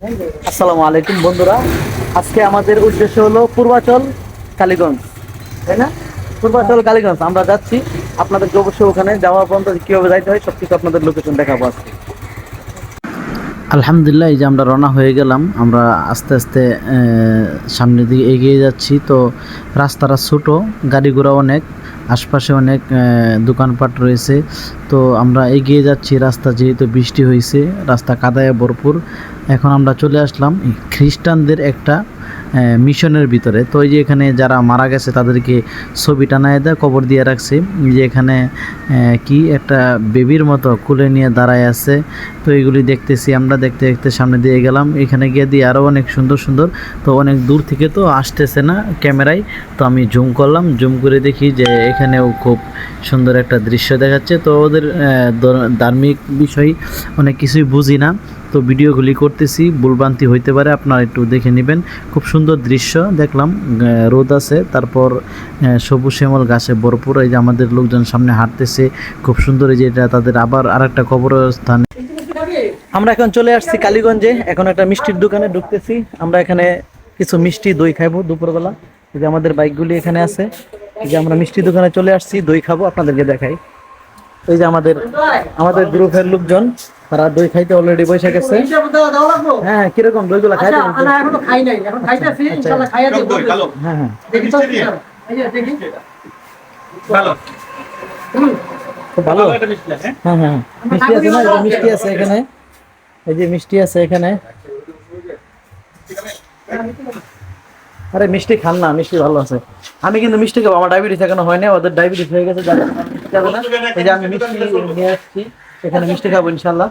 আসসালামু আলাইকুম বন্ধুরা। আজকে আমাদের উদ্দেশ্য হলো পূর্বাচল কালীগঞ্জ, তাই না? পূর্বাচল কালীগঞ্জ, আমরা যাচ্ছি। আপনাদের অবশ্যই ওখানে যাওয়া পর্যন্ত কীভাবে যাইতে হয় সব কিছু আপনাদের লোকেশন দেখাবো আজকে। আলহামদুলিল্লাহ, এই যে আমরা রওনা হয়ে গেলাম, আমরা আস্তে আস্তে সামনের দিকে এগিয়ে যাচ্ছি। তো রাস্তাটা ছোটো, গাড়ি ঘোড়া অনেক। আশপাশে অনেক দোকানপাট রয়েছে। তো আমরা এগিয়ে যাচ্ছি, রাস্তা যেহেতু বৃষ্টি হয়েছে রাস্তা কাদায় ভরপুর। এখন আমরা চলে আসলাম খ্রিস্টানদের একটা মিশনের ভিতরে। তো এই যে এখানে যারা মারা গেছে, তাদেরকে ছবি টানায় দেয়, কবর দিয়ে রাখছে। যে এখানে কি একটা বেবির মতো কুলে নিয়ে দাঁড়ায় আছে। তো এইগুলি দেখতেছি আমরা, দেখতে দেখতে সামনে দিয়ে গেলাম। এখানে গিয়ে দিয়ে আরও অনেক সুন্দর সুন্দর। তো অনেক দূর থেকে তো আসতেছে না ক্যামেরায়। তো আমি জুম করলাম, জুম করে দেখি যে এখানেও খুব সুন্দর একটা দৃশ্য দেখাচ্ছে। তো ওদের ধার্মিক বিষয়, অনেক কিছুই বুঝি না। তো ভিডিওগুলি করতেছি, ভুলভ্রান্তি হইতে পারে, আপনারা একটু দেখে নেবেন। খুব সুন্দর দৃশ্য, দেখলাম রোদ আছে, তারপর সবুজ শ্যামল গাছে ভরপুর, এই যে আমাদের লোকজন সামনে হাঁটতেছে, খুব সুন্দর এই যে এটা তাদের আবার আরেকটা কবরস্থান। আমরা এখন চলে আসছি কালীগঞ্জে, এখন একটা মিষ্টির দোকানে ঢুকতেছি, আমরা এখানে কিছু মিষ্টি দই খাব দুপুরবেলা। যে আমাদের বাইকগুলি এখানে আছে যে আমরা মিষ্টি দোকানে চলে আসছি, দই খাব, আপনাদেরকে দেখাই। এই যে আমাদের আমাদের গ্রুপের লোকজন তারা দই খাইতে অলরেডি বসে গেছে। হ্যাঁ কীরকম দইগুলা খাইতে আচ্ছা, এখনও খাই নাই, এখন খাইতেছি, ইনশাআল্লাহ খাইয়া। দই, হ্যাঁ হ্যাঁ। দেখি তো, এই যে দেখি। ভালো। খুব ভালো। মিষ্টি আছে হ্যাঁ? হ্যাঁ মিষ্টি আছে না? মিষ্টি আছে এখানে। এই যে মিষ্টি আছে এখানে। আরে মিষ্টি খান না মিষ্টি ভালো আছে। আমি কিন্তু মিষ্টি খাব আমার ডায়াবেটিস এখনও হয় না ওদের ডায়াবেটিস হয়ে গেছে যার কারণে মিষ্টি খাবে না এই যে আমি মিষ্টি নিয়ে আসছি। এখানে মিষ্টি খাব ইনশাল্লাহ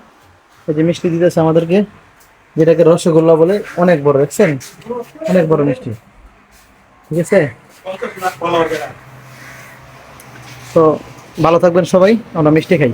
এই যে মিষ্টি দিতেছে আমাদেরকে যেটাকে রসগোল্লা বলে অনেক বড় দেখছেন? অনেক বড় মিষ্টি। ঠিক আছে। তো ভালো থাকবেন সবাই আমরা মিষ্টি খাই।